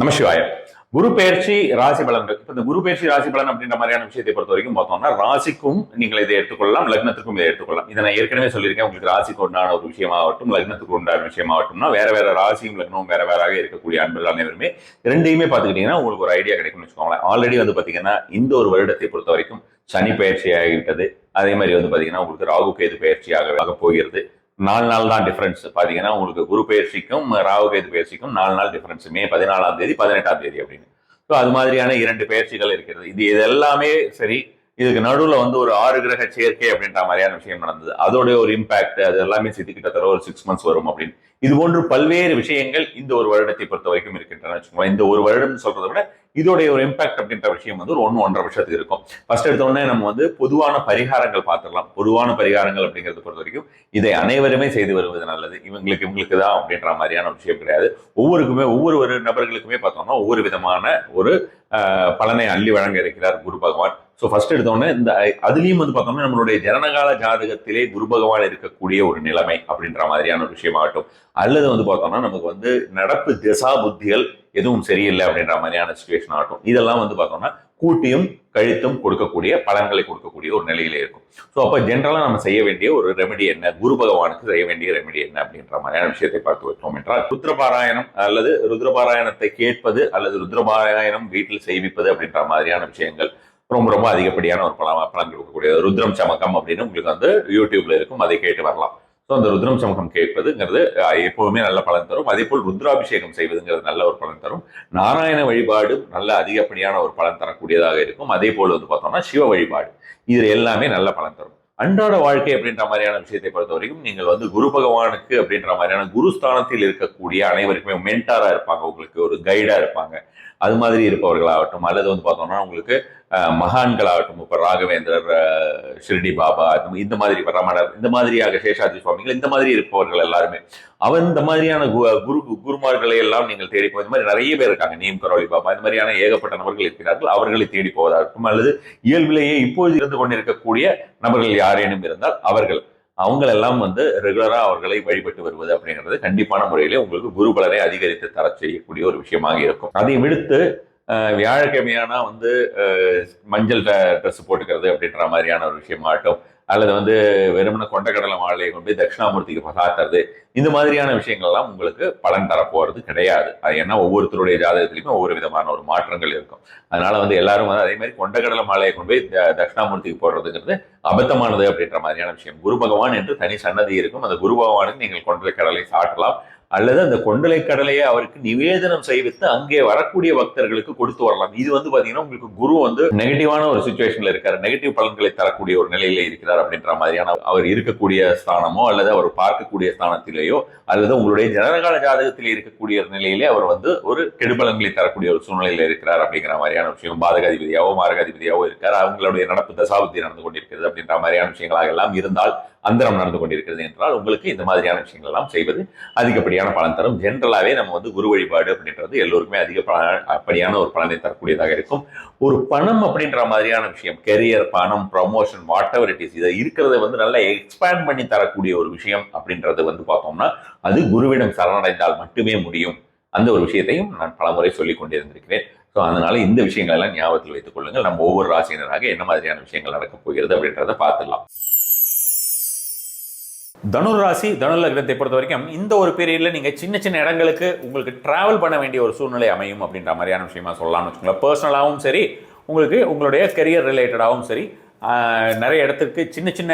நமசிவாய குரு பெயர்ச்சி ராசி பலன்கள். இப்ப இந்த குரு பெயர்ச்சி ராசி பலன் அப்படின்ற மாதிரியான விஷயத்தை பொறுத்த வரைக்கும் பார்த்தோம்னா ராசிக்கும் நீங்கள் இதை எடுத்துக்கொள்ளலாம் லக்னத்துக்கும் இதை எடுத்துக்கொள்ளலாம். இதை நான் ஏற்கனவே சொல்லியிருக்கேன். உங்களுக்கு ராசிக்கு உண்டான ஒரு விஷயமாகட்டும் லக்னத்துக்கு உண்டான விஷயமாகட்டும்னா வேற வேற ராசியும் லக்னமும் வேற வேறாக இருக்கக்கூடிய அன்பர்கள் அனைவருமே ரெண்டையுமே பார்த்துக்கிட்டீங்கன்னா உங்களுக்கு ஒரு ஐடியா கிடைக்கும்னு வச்சுக்கோங்களேன். ஆல்ரெடி வந்து பார்த்தீங்கன்னா இந்த ஒரு வருடத்தை பொறுத்த வரைக்கும் சனி பயிற்சி ஆகிவிட்டது. அதே மாதிரி வந்து பார்த்தீங்கன்னா உங்களுக்கு ராகு கேது பயிற்சியாக ஆக போகிறது. நாலு நாள் தான் டிஃபரன்ஸ் பார்த்தீங்கன்னா உங்களுக்கு குரு பயிற்சிக்கும் ராகு கேது பயிற்சிக்கும் நாலு நாள் டிஃபரன்ஸ் மே பதினாலாம் தேதி பதினெட்டாம் தேதி அப்படின்னு. ஸோ அது மாதிரியான இரண்டு பயிற்சிகள் இருக்கிறது. இது இது எல்லாமே சரி இதுக்கு நடுவில் வந்து ஒரு ஆறு கிரக சேர்க்கை அப்படின்ற மாதிரியான விஷயம் நடந்தது. அதோடைய ஒரு இம்பாக்ட் அது எல்லாமே சேர்த்து கிட்டத்தட்ட ஒரு சிக்ஸ் மந்த்ஸ் வரும் அப்படின்னு. இது போன்று பல்வேறு விஷயங்கள் இந்த ஒரு வருடத்தை பொறுத்த வரைக்கும் இருக்கின்றன வச்சுக்கோங்களேன். இந்த ஒரு வருடம் சொல்றதை விட இதோடைய ஒரு இம்பாக்ட் அப்படின்ற விஷயம் வந்து ஒரு ஒன்று ஒன்றரை வருஷத்துக்கு இருக்கும். ஃபர்ஸ்ட் எடுத்தோடனே நம்ம வந்து பொதுவான பரிகாரங்கள் பார்த்துடலாம். பொதுவான பரிகாரங்கள் அப்படிங்கிறத பொறுத்த வரைக்கும் இதை அனைவருமே செய்து வருவது நல்லது. இவங்களுக்கு இவங்களுக்கு தான் அப்படின்ற மாதிரியான விஷயம் கிடையாது. ஒவ்வொருக்குமே ஒவ்வொரு ஒரு நபர்களுக்குமே பார்த்தோம்னா ஒவ்வொரு விதமான ஒரு பலனை அள்ளி வழங்க இருக்கிறார் குரு பகவான். ஸோ ஃபர்ஸ்ட் எடுத்தோடனே இந்த அதுலேயும் வந்து பார்த்தோம்னா நம்மளுடைய ஜனனகால ஜாதகத்திலே குரு பகவான் இருக்கக்கூடிய ஒரு நிலைமை அப்படின்ற மாதிரியான ஒரு விஷயமாகட்டும். அல்லது வந்து பார்த்தோம்னா நமக்கு வந்து நடப்பு திசா புத்திகள் எதுவும் சரியில்லை அப்படின்ற மாதிரியான சுச்சுவேஷன் ஆகட்டும். இதெல்லாம் வந்து பார்த்தோம்னா கூட்டியும் கழித்தும் கொடுக்கக்கூடிய பலன்களை கொடுக்கக்கூடிய ஒரு நிலையில இருக்கும். ஸோ அப்போ ஜென்ரலாக நம்ம செய்ய வேண்டிய ஒரு ரெமெடி என்ன? குரு பகவானுக்கு செய்ய வேண்டிய ரெமெடி என்ன அப்படின்ற மாதிரியான விஷயத்தை பார்த்து வைத்தோம் என்றால் ருத்ரபாராயணம் அல்லது ருத்ரபாராயணத்தை கேட்பது அல்லது ருத்ரபாராயணம் வீட்டில் செய்விப்பது அப்படின்ற மாதிரியான விஷயங்கள். ரொம்ப ரொம்ப அதிகப்படியான ஒரு பலம் பலன் கொடுக்கக்கூடிய ருத்ரம் சமக்கம் அப்படின்னு உங்களுக்கு வந்து யூடியூப்ல இருக்கும். அதை கேட்டு வரலாம். ஸோ அந்த ருத்ரம் சமக்கம் கேட்பதுங்கிறது எப்போவுமே எப்பவுமே நல்ல பலன் தரும். அதே போல் ருத்ராபிஷேகம் செய்வதுங்கிறது நல்ல ஒரு பலன் தரும். நாராயண வழிபாடு நல்ல அதிகப்படியான ஒரு பலன் தரக்கூடியதாக இருக்கும். அதே போல் வந்து பார்த்தோம்னா சிவ வழிபாடு. இது எல்லாமே நல்ல பலன் தரும். அன்றாட வாழ்க்கை அப்படின்ற மாதிரியான விஷயத்தை பொறுத்த வரைக்கும் நீங்கள் வந்து குரு பகவானுக்கு அப்படின்ற மாதிரியான குருஸ்தானத்தில் இருக்கக்கூடிய அனைவருக்குமே மென்டாராக இருப்பாங்க. உங்களுக்கு ஒரு கைடாக இருப்பாங்க. அது மாதிரி இருப்பவர்களாகட்டும் அல்லது வந்து பார்த்தோம்னா உங்களுக்கு மகான்களாகட்டும் இப்போ ராகவேந்திரர் ஷிரடி பாபா இந்த- மாதிரி ரமணர் இந்த மாதிரியாக சேஷாதி சுவாமிகள் இந்த மாதிரி இருப்பவர்கள் எல்லாருமே. அவன் இந்த மாதிரியான கு- குரு குருமார்களை எல்லாம் நீங்கள் தேடி போய் இந்த மாதிரி நிறைய பேர் இருக்காங்க. நீம் கரோலி பாபா இந்த மாதிரியான ஏகப்பட்ட நபர்கள் இருக்கிறார்கள். அவர்களை தேடி போவதாகட்டும் அல்லது இயல்பிலேயே இப்போது இருந்து கொண்டிருக்கக்கூடிய நபர்கள் யாரேனும் இருந்தால் அவர்கள் அவங்களெல்லாம் வந்து ரெகுலரா அவர்களை வழிபட்டு வருவது அப்படிங்கிறது கண்டிப்பான முறையிலே உங்களுக்கு குரு பலனை அதிகரித்து தர செய்யக்கூடிய ஒரு விஷயமாக இருக்கும். அதை விடுத்து வியாழக்கிழமையானா வந்து மஞ்சள் ட்ரெஸ் போட்டுக்கிறது அப்படின்ற மாதிரியான ஒரு விஷயமாகட்டும் அல்லது வந்து வெறுமன கொண்டக்கடலை மாலையை கொண்டு போய் தட்சிணாமூர்த்திக்கு சாத்துறது இந்த மாதிரியான விஷயங்கள்லாம் உங்களுக்கு பலன் தரப்போகிறது கிடையாது. அது ஏன்னா ஒவ்வொருத்தருடைய ஜாதகத்திலையுமே ஒவ்வொரு விதமான ஒரு மாற்றங்கள் இருக்கும். அதனால வந்து எல்லாரும் வந்து அதே மாதிரி கொண்டக்கடலை மாலையை கொண்டு போய் த- தட்சிணாமூர்த்திக்கு போடுறதுங்கிறது அபத்தமானது அப்படின்ற மாதிரியான விஷயம். குரு பகவான் என்று தனி சன்னதி இருக்கும். அந்த குரு பகவானுக்கு நீங்கள் கொண்ட கடலை சாட்டலாம் அல்லது அந்த கொண்டலை கடலையை அவருக்கு நிவேதனம் செய்வித்து அங்கே வரக்கூடிய பக்தர்களுக்கு கொடுத்து வரலாம். இது வந்து பாத்தீங்கன்னா உங்களுக்கு குரு வந்து நெகட்டிவான ஒரு சுச்சுவேஷன்ல இருக்காரு. நெகட்டிவ் பலன்களை தரக்கூடிய ஒரு நிலையில இருக்கிறார் அப்படின்ற மாதிரியான அவர் இருக்கக்கூடிய ஸ்தானமோ அல்லது அவர் பார்க்கக்கூடிய ஸ்தானத்திலேயோ அல்லது உங்களுடைய ஜனனகால ஜாதகத்தில் இருக்கக்கூடிய ஒரு நிலையிலே அவர் வந்து ஒரு கெடுபலன்களை தரக்கூடிய ஒரு சூழ்நிலையில இருக்கிறார் அப்படிங்கிற மாதிரியான விஷயம் பாதகாதிபதியாவோ மாரகாதிபதியாவோ இருக்கார். அவங்களுடைய நடப்பு தசாபுத்தி நடந்து கொண்டிருக்கிறது அப்படின்ற மாதிரியான விஷயங்களாக எல்லாம் இருந்தால் அந்தரம் நடந்து கொண்டிருக்கிறது என்றால் உங்களுக்கு இந்த மாதிரியான விஷயங்கள் எல்லாம் செய்வது அதிகப்படியான பலன் தரும். ஜென்ரலாகவே நம்ம வந்து குரு வழிபாடு அப்படின்றது எல்லோருக்குமே அதிக அப்படியான ஒரு பலனை தரக்கூடியதாக இருக்கும். ஒரு பணம் அப்படின்ற மாதிரியான விஷயம் கெரியர் பணம் promotion whatever it is இதை இருக்கிறத வந்து நல்லா எக்ஸ்பேண்ட் பண்ணி தரக்கூடிய ஒரு விஷயம் அப்படின்றது வந்து பார்த்தோம்னா அது குருவிடம் சரணடைந்தால் மட்டுமே முடியும். அந்த ஒரு விஷயத்தையும் நான் பலமுறை சொல்லிக் கொண்டிருந்திருக்கிறேன் ஸோ அதனால இந்த விஷயங்கள் எல்லாம் ஞாபகத்தில் வைத்துக் கொள்ளுங்கள். நம்ம ஒவ்வொரு ராசியினராக என்ன மாதிரியான விஷயங்கள் நடக்கப் போகிறது அப்படின்றத பார்த்துடலாம். தனுராசி ராசி பொறுத்த வரைக்கும் இந்த ஒரு பீரியடில் நீங்கள் சின்ன சின்ன இடங்களுக்கு உங்களுக்கு ட்ராவல் பண்ண வேண்டிய ஒரு சூழ்நிலை அமையும் அப்படின்ற மாதிரியான விஷயமா சொல்லலாம்னு வச்சுக்கோங்களேன். பர்சனலாகவும் சரி உங்களுக்கு உங்களுடைய கெரியர் ரிலேட்டடாகவும் சரி நிறைய இடத்துக்கு சின்ன சின்ன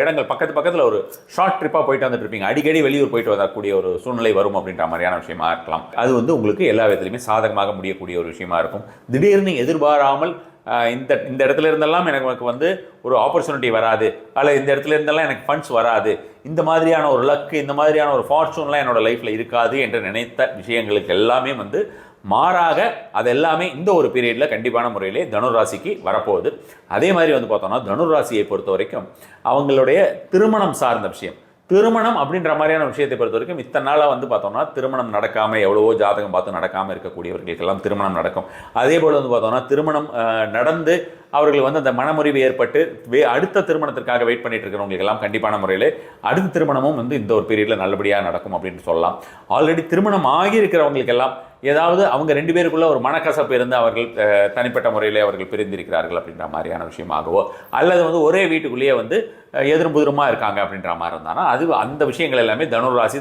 இடங்கள் பக்கத்து பக்கத்தில் ஒரு ஷார்ட் ட்ரிப்பாக போயிட்டு வந்துட்டு இருப்பீங்க. அடிக்கடி வெளியூர் போயிட்டு வரக்கூடிய ஒரு சூழ்நிலை வரும் அப்படின்ற மாதிரியான விஷயமா இருக்கலாம். அது வந்து உங்களுக்கு எல்லா விதத்துலையுமே சாதகமாக முடியக்கூடிய ஒரு விஷயமா இருக்கும். திடீர்னு எதிர்பாராமல் இந்த இந்த இடத்துல இருந்தெல்லாம் எனக்கு வந்து ஒரு ஆப்பர்ச்சுனிட்டி வராது. அல்ல இந்த இடத்துல இருந்தெல்லாம் எனக்கு ஃபண்ட்ஸ் வராது. இந்த மாதிரியான ஒரு லக்கு இந்த மாதிரியான ஒரு ஃபார்ச்சூன்லாம் என்னோடய லைஃப்பில் இருக்காது என்று நினைத்த விஷயங்களுக்கு எல்லாமே வந்து மாறாக அது எல்லாமே இந்த ஒரு பீரியடில் கண்டிப்பான முறையிலே தனுராசிக்கு வரப்போகுது. அதே மாதிரி வந்து பார்த்தோம்னா தனுராசியை பொறுத்த வரைக்கும் அவங்களுடைய திருமணம் சார்ந்த விஷயம். திருமணம் அப்படின்ற மாதிரியான விஷயத்தை பொறுத்த வரைக்கும் இத்தனை நாளாக வந்து பார்த்தோம்னா திருமணம் நடக்காமல் எவ்வளவோ ஜாதகம் பார்த்து நடக்காமல் இருக்கக்கூடியவர்களுக்கெல்லாம் திருமணம் நடக்கும். அதே போல் வந்து பார்த்தோம்னா திருமணம் நடந்து அவர்கள் வந்து அந்த மனமுறிவு ஏற்பட்டு வே அடுத்த திருமணத்திற்காக வெயிட் பண்ணிட்டு இருக்கிறவங்களுக்கெல்லாம் கண்டிப்பான முறையில் அடுத்த திருமணமும் வந்து இந்த ஒரு பீரியடில் நல்லபடியாக நடக்கும் அப்படின்னு சொல்லலாம். ஆல்ரெடி திருமணம் ஆகி இருக்கிறவங்களுக்கெல்லாம் ஏதாவது அவங்க ரெண்டு பேருக்குள்ள ஒரு மனக்கசப்பு இருந்து அவர்கள் தனிப்பட்ட முறையிலே அவர்கள் பிரிந்திருக்கிறார்கள் அப்படின்ற மாதிரியான விஷயமாகவோ அல்லது வந்து ஒரே வீட்டுக்குள்ளேயே வந்து எதிர்புதிரமாக இருக்காங்க அப்படின்ற மாதிரி இருந்தாலும் அது அந்த விஷயங்கள் எல்லாமே தனுர் ராசி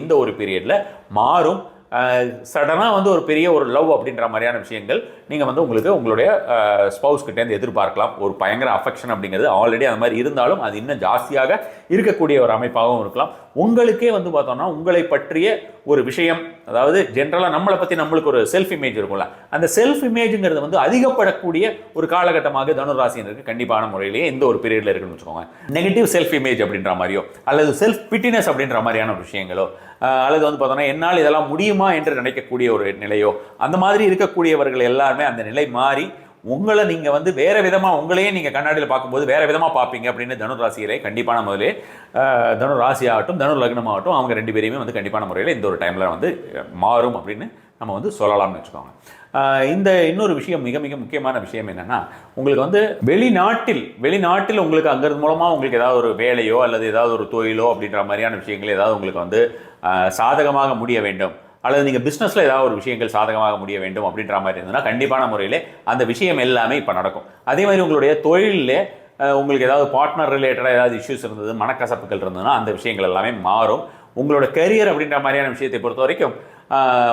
இந்த ஒரு பீரியடில் மாறும். சடனாக வந்து ஒரு பெரிய ஒரு லவ் அப்படின்ற மாதிரியான விஷயங்கள் நீங்கள் வந்து உங்களுக்கு உங்களுடைய ஸ்பவுஸ் கிட்டேருந்து எதிர்பார்க்கலாம். ஒரு பயங்கர அஃபெக்ஷன் அப்படிங்கிறது ஆல்ரெடி அந்த மாதிரி இருந்தாலும் அது இன்னும் ஜாஸ்தியாக இருக்கக்கூடிய ஒரு அமைப்பாகவும் இருக்கலாம். உங்களுக்கே வந்து பார்த்தோம்னா உங்களை பற்றிய ஒரு விஷயம் அதாவது ஜென்ரலாக நம்மளை பற்றி நம்மளுக்கு ஒரு செல்ஃப் இமேஜ் இருக்கும்ல. அந்த செல்ஃப் இமேஜுங்கிறது வந்து அதிகப்படக்கூடிய ஒரு காலகட்டமாக தனுராசினருக்கு கண்டிப்பான முறையிலேயே இந்த ஒரு பீரியடில் இருக்குன்னு வச்சுக்கோங்க. நெகட்டிவ் செல்ஃப் இமேஜ் அப்படின்ற மாதிரியோ அல்லது செல்ஃப் பிட்டினஸ் அப்படின்ற மாதிரியான ஒரு விஷயங்களோ அல்லது வந்து பார்த்தோன்னா என்னால் இதெல்லாம் முடியுமா என்று நினைக்கக்கூடிய ஒரு நிலையோ அந்த மாதிரி இருக்கக்கூடியவர்கள் எல்லாருமே அந்த நிலை மாறி உங்களை நீங்கள் வந்து வேறு விதமாக உங்களையே நீங்கள் கண்ணாடியில் பார்க்கும்போது வேற விதமாக பார்ப்பீங்க அப்படின்னு தனுராசியிலே கண்டிப்பான முதலே தனு ராசி ஆகட்டும் தனுர் லக்னமாகட்டும் அவங்க ரெண்டு பேரையுமே வந்து கண்டிப்பான முறையில் இந்த ஒரு டைமில் வந்து மாறும் அப்படின்னு நம்ம வந்து சொல்லலாம்னு வச்சுக்கோங்க. இந்த இன்னொரு விஷயம் மிக மிக முக்கியமான விஷயம் என்னென்னா உங்களுக்கு வந்து வெளிநாட்டில் வெளிநாட்டில் உங்களுக்கு அங்கிறது மூலமாக உங்களுக்கு ஏதாவது ஒரு வேலையோ அல்லது ஏதாவது ஒரு தொழிலோ அப்படின்ற மாதிரியான விஷயங்கள் ஏதாவது உங்களுக்கு வந்து சாதகமாக முடிய வேண்டும். அல்லது நீங்கள் பிஸ்னஸில் ஏதாவது ஒரு விஷயங்கள் சாதகமாக முடிய வேண்டும் அப்படின்ற மாதிரி இருந்ததுன்னா கண்டிப்பான முறையில் அந்த விஷயம் எல்லாமே இப்போ நடக்கும். அதே மாதிரி உங்களுடைய தொழிலில் உங்களுக்கு ஏதாவது பார்ட்னர் ரிலேட்டடாக ஏதாவது இஷ்யூஸ் இருந்தது மனக்கசப்புகள் இருந்ததுன்னா அந்த விஷயங்கள் எல்லாமே மாறும். உங்களோட கரியர் அப்படின்ற மாதிரியான விஷயத்தை பொறுத்த வரைக்கும்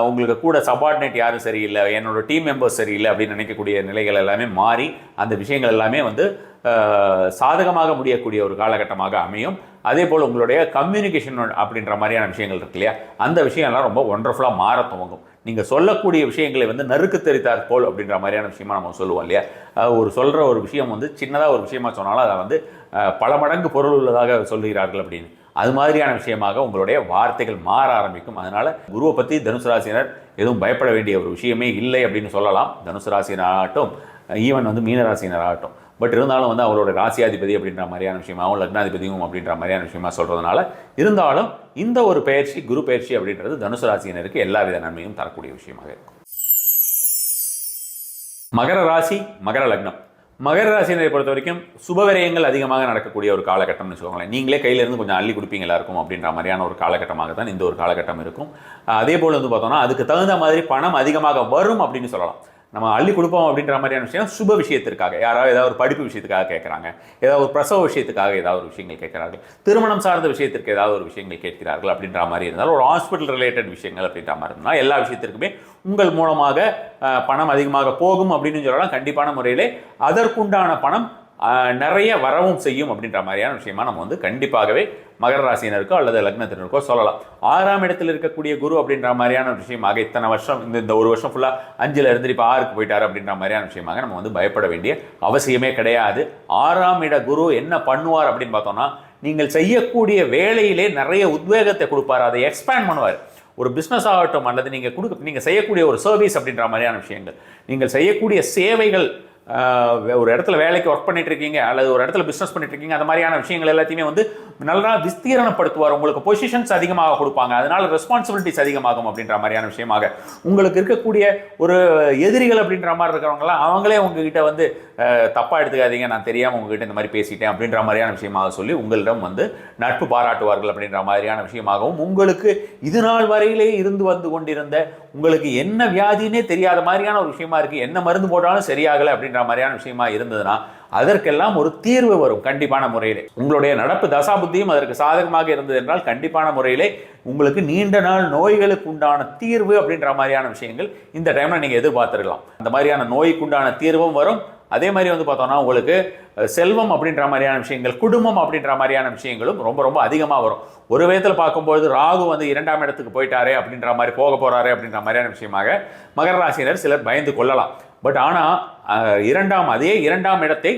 உங்களுக்கு கூட சபார்டினேட் யாரும் சரியில்லை என்னோட டீம் மெம்பர்ஸ் சரியில்லை அப்படின்னு நினைக்கக்கூடிய நிலைகள் எல்லாமே மாறி அந்த விஷயங்கள் எல்லாமே வந்து சாதகமாக முடியக்கூடிய ஒரு காலகட்டமாக அமையும். அதே போல் உங்களுடைய கம்யூனிகேஷன் அப்படின்ற மாதிரியான விஷயங்கள் இருக்கு இல்லையா? அந்த விஷயம்லாம் ரொம்ப ஒண்டர்ஃபுல்லாக மாற துவங்கும். நீங்கள் சொல்லக்கூடிய விஷயங்களை வந்து நறுக்கு தெரித்தார் போல் அப்படின்ற மாதிரியான விஷயமா நம்ம சொல்லுவோம் இல்லையா? ஒரு சொல்கிற ஒரு விஷயம் வந்து சின்னதாக ஒரு விஷயமா சொன்னாலும் அதை வந்து பல மடங்கு பொருள் உள்ளதாக சொல்கிறார்கள் அப்படின்னு. அது மாதிரியான விஷயமாக உங்களுடைய வார்த்தைகள் மாற ஆரம்பிக்கும். அதனால் குருவை பற்றி தனுசு ராசினர் எதுவும் பயப்பட வேண்டிய ஒரு விஷயமே இல்லை அப்படின்னு சொல்லலாம். தனுசு ராசினராகட்டும் ஈவன் வந்து மீனராசினராகட்டும் பட் இருந்தாலும் வந்து அவரோட ராசியாதிபதி அப்படின்ற மாதிரியான அவன் லக்னாதிபதியும் அப்படின்ற மாதிரியான விஷயமா சொல்றதுனால இருந்தாலும் இந்த ஒரு பயிற்சி குரு பயிற்சி அப்படின்றது தனுசு ராசியினருக்கு எல்லா வித நன்மையும் தரக்கூடிய விஷயமாக இருக்கும். மகர ராசி மகர லக்னம். மகர ராசியினரை பொறுத்த வரைக்கும் சுபவிரயங்கள் அதிகமாக நடக்கக்கூடிய ஒரு காலகட்டம்னு வச்சுக்கோங்களேன். நீங்களே கையில இருந்து கொஞ்சம் அள்ளி கொடுப்பீங்க எல்லாருக்கும் அப்படின்ற மாதிரியான ஒரு காலகட்டமாக தான் இந்த ஒரு காலகட்டம் இருக்கும். அதே போல் வந்து பார்த்தோம்னா அதுக்கு தகுந்த மாதிரி பணம் அதிகமாக வரும் அப்படின்னு சொல்லலாம். நம்ம அள்ளி கொடுப்போம் அப்படின்ற மாதிரியான விஷயம் சுப விஷயத்திற்காக. யாராவது ஏதாவது ஒரு படிப்பு விஷயத்துக்காக கேட்குறாங்க. ஏதாவது ஒரு பிரசவ விஷயத்துக்காக ஏதாவது ஒரு விஷயங்கள் கேட்குறார்கள். திருமணம் சார்ந்த விஷயத்திற்கு ஏதாவது ஒரு விஷயங்கள் கேட்கிறார்கள் அப்படின்ற மாதிரி இருந்தாலும் ஒரு ஹாஸ்பிட்டல் ரிலேட்டட் விஷயங்கள் அப்படின்ற மாதிரி இருந்தால் எல்லா விஷயத்திற்குமே உங்கள் மூலமாக பணம் அதிகமாக போகும் அப்படின்னு சொல்லலாம். கண்டிப்பான முறையிலே அதற்குண்டான பணம் நிறைய வரவும் செய்யும் அப்படின்ற மாதிரியான விஷயமா நம்ம வந்து கண்டிப்பாகவே மகர ராசினருக்கோ அல்லது லக்னத்தினருக்கோ சொல்லலாம். ஆறாம் இடத்தில் இருக்கக்கூடிய குரு அப்படின்ற மாதிரியான ஒரு விஷயமாக இத்தனை வருஷம் இந்த இந்த ஒரு வருஷம் ஃபுல்லாக அஞ்சில் இருந்து இப்போ ஆறுக்கு போயிட்டார் அப்படின்ற மாதிரியான விஷயமாக நம்ம வந்து பயப்பட வேண்டிய அவசியமே கிடையாது. ஆறாம் இட குரு என்ன பண்ணுவார் அப்படின்னு பார்த்தோம்னா நீங்கள் செய்யக்கூடிய வேலையிலே நிறைய உத்வேகத்தை கொடுப்பார் அதை எக்ஸ்பேண்ட் பண்ணுவார். ஒரு பிஸ்னஸ் ஆகட்டும் அல்லது நீங்கள் கொடுக்க நீங்கள் செய்யக்கூடிய ஒரு சர்வீஸ் அப்படின்ற மாதிரியான விஷயங்கள் நீங்கள் செய்யக்கூடிய சேவைகள் ஒரு இடத்துல வேலைக்கு ஒர்க் பண்ணிட்டு இருக்கீங்க அல்லது ஒரு இடத்துல பிஸ்னஸ் பண்ணிட்டு இருக்கீங்க அந்த மாதிரியான விஷயங்கள் எல்லாத்தையுமே வந்து நல்லா விஸ்தீரணப்படுத்துவார். உங்களுக்கு பொசிஷன்ஸ் அதிகமாக கொடுப்பாங்க. அதனால ரெஸ்பான்சிபிலிட்டிஸ் அதிகமாகும் அப்படின்ற மாதிரியான விஷயமாக உங்களுக்கு இருக்கக்கூடிய ஒரு எதிரிகள் அப்படின்ற மாதிரி இருக்கிறவங்களாம் அவங்களே உங்ககிட்ட வந்து தப்பாக எடுத்துக்காதீங்க நான் தெரியாமல் உங்ககிட்ட இந்த மாதிரி பேசிட்டேன் அப்படின்ற மாதிரியான விஷயமாக சொல்லி உங்களிடம் வந்து நட்பு பாராட்டுவார்கள் அப்படின்ற மாதிரியான விஷயமாகவும் உங்களுக்கு இது நாள் வரையிலே இருந்து வந்து கொண்டிருந்த உங்களுக்கு என்ன வியாதினே தெரியாத மாதிரியான ஒரு விஷயமா இருக்குது என்ன மருந்து போட்டாலும் சரியாகலை அப்படின்ற மாதிரியான விஷயமா இருந்ததுன்னா அதற்கெல்லாம் ஒரு தீர்வு வரும் கண்டிப்பான முறையிலே. உங்களுடைய நடப்பு தசாபுத்தியும் அதற்கு சாதகமாக இருந்தது என்றால் கண்டிப்பான முறையிலே உங்களுக்கு நீண்ட நாள் நோய்களுக்கு உண்டான தீர்வு அப்படின்ற மாதிரியான விஷயங்கள் இந்த டைமில் நீங்கள் எதிர்பார்த்துருக்கலாம். அந்த மாதிரியான நோய்க்குண்டான தீர்வும் வரும். அதே மாதிரி வந்து பார்த்தோம்னா உங்களுக்கு செல்வம் அப்படின்ற மாதிரியான விஷயங்கள் குடும்பம் அப்படின்ற மாதிரியான விஷயங்களும் ரொம்ப ரொம்ப அதிகமாக வரும். ஒரு விதத்தில் பார்க்கும்போது ராகு வந்து இரண்டாம் இடத்துக்கு போயிட்டாரே அப்படின்ற மாதிரி போக போகிறாரு அப்படின்ற மாதிரியான விஷயமாக மகர ராசியினர் சிலர் பயந்து கொள்ளலாம். பட் ஆனால் இரண்டாம் அதே இரண்டாம் இடத்தை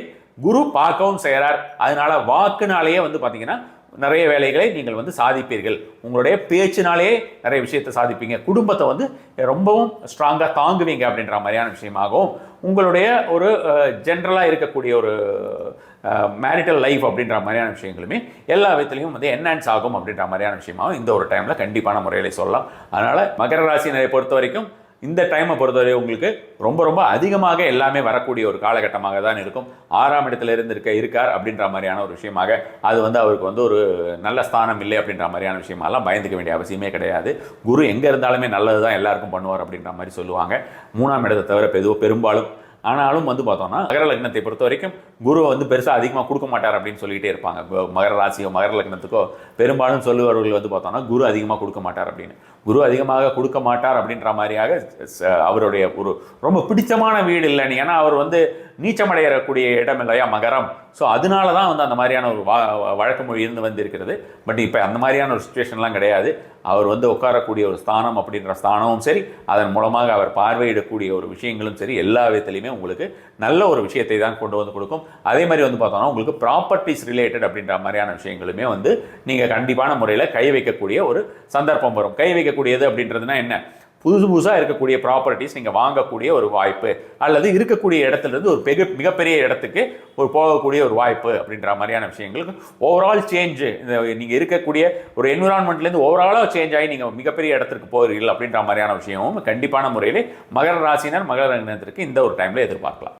குரு பார்க்கவும் செய்கிறார் அதனால வாக்குனாலேயே வந்து பார்த்தீங்கன்னா நிறைய வேலைகளை நீங்கள் வந்து சாதிப்பீர்கள். உங்களுடைய பேச்சினாலே நிறைய விஷயத்தை சாதிப்பீங்க. குடும்பத்தை வந்து ரொம்பவும் ஸ்ட்ராங்காக தாங்குவீங்க அப்படின்ற மாதிரியான விஷயமாகவும் உங்களுடைய ஒரு ஜென்ரலாக இருக்கக்கூடிய ஒரு மேரிட்டல் லைஃப் அப்படின்ற மாதிரியான விஷயங்களுமே எல்லா விதத்துலையும் வந்து என்ஹான்ஸ் ஆகும் அப்படின்ற மாதிரியான விஷயமாகவும் இந்த ஒரு டைமில் கண்டிப்பான முறையில் சொல்லலாம். அதனால் மகர ராசியினரை பொறுத்த வரைக்கும் இந்த டைமை பொறுத்தவரை உங்களுக்கு ரொம்ப ரொம்ப அதிகமாக எல்லாமே வரக்கூடிய ஒரு காலகட்டமாக தான் இருக்கும். ஆறாம் இடத்துல இருந்து இருக்க இருக்கார் அப்படின்ற மாதிரியான ஒரு விஷயமாக அது வந்து அவருக்கு வந்து ஒரு நல்ல ஸ்தானம் இல்லை அப்படின்ற மாதிரியான விஷயமெல்லாம் பயந்துக்க வேண்டிய அவசியமே கிடையாது. குரு எங்கே இருந்தாலுமே நல்லது தான் எல்லாருக்கும் பண்ணுவார் அப்படின்ற மாதிரி சொல்லுவாங்க. மூணாம் இடத்தை தவிர பெதுவோ பெரும்பாலும் ஆனாலும் வந்து பார்த்தோம்னா நகர லக்னத்தை பொறுத்த வரைக்கும் குருவை வந்து பெருசாக அதிகமாக கொடுக்க மாட்டார் அப்படின்னு சொல்லிகிட்டே இருப்பாங்க. மகர ராசியோ மகர லக்னத்துக்கோ பெரும்பாலும் சொல்லுவார்கள் வந்து பார்த்தோம்னா குரு அதிகமாக கொடுக்க மாட்டார் அப்படின்னு. குரு அதிகமாக கொடுக்க மாட்டார் அப்படின்ற மாதிரியாக ச- அவருடைய ஒரு ரொம்ப பிடிச்சமான வீடு இல்லைன்னு. ஏன்னா அவர் வந்து நீச்சமடையக்கூடிய இடம் இல்லையா? மகரம். ஸோ அதனால தான் வந்து அந்த மாதிரியான ஒரு வா வழக்கு மொழி இருந்து வந்து இருக்கிறது பட் இப்போ அந்த மாதிரியான ஒரு சுச்சுவேஷன்லாம் கிடையாது. அவர் வந்து உட்காரக்கூடிய ஒரு ஸ்தானம் அப்படின்ற ஸ்தானமும் சரி அதன் மூலமாக அவர் பார்வையிடக்கூடிய ஒரு விஷயங்களும் சரி எல்லா விதத்துலையுமே உங்களுக்கு நல்ல ஒரு விஷயத்தை தான் கொண்டு வந்து கொடுக்கும். அதே மாதிரி வந்து பார்த்தோம்னா உங்களுக்கு ப்ராப்பர்ட்டிஸ் ரிலேட்டட் அப்படின்ற மாதிரியான விஷயங்களுமே வந்து நீங்கள் கண்டிப்பான முறையில் கை வைக்கக்கூடிய ஒரு சந்தர்ப்பம் வரும். கை வைக்கக்கூடியது அப்படின்றதுனா என்ன? புதுசு புதுசாக இருக்கக்கூடிய ப்ராப்பர்ட்டிஸ் நீங்கள் வாங்கக்கூடிய ஒரு வாய்ப்பு அல்லது இருக்கக்கூடிய இடத்துலேருந்து ஒரு பெரிய மிகப்பெரிய இடத்துக்கு ஒரு போகக்கூடிய ஒரு வாய்ப்பு அப்படின்ற மாதிரியான விஷயங்களுக்கு ஓவரால் சேஞ்சு இந்த நீங்கள் இருக்கக்கூடிய ஒரு என்விரான்மெண்ட்லேருந்து ஓவராலாக சேஞ்ச் ஆகி நீங்கள் மிகப்பெரிய இடத்துக்கு போகிறீர்கள் அப்படின்ற மாதிரியான விஷயமும் கண்டிப்பான முறையில் மகர ராசினர் மகர லக்னத்திற்கு இந்த ஒரு டைமில் எதிர்பார்க்கலாம்.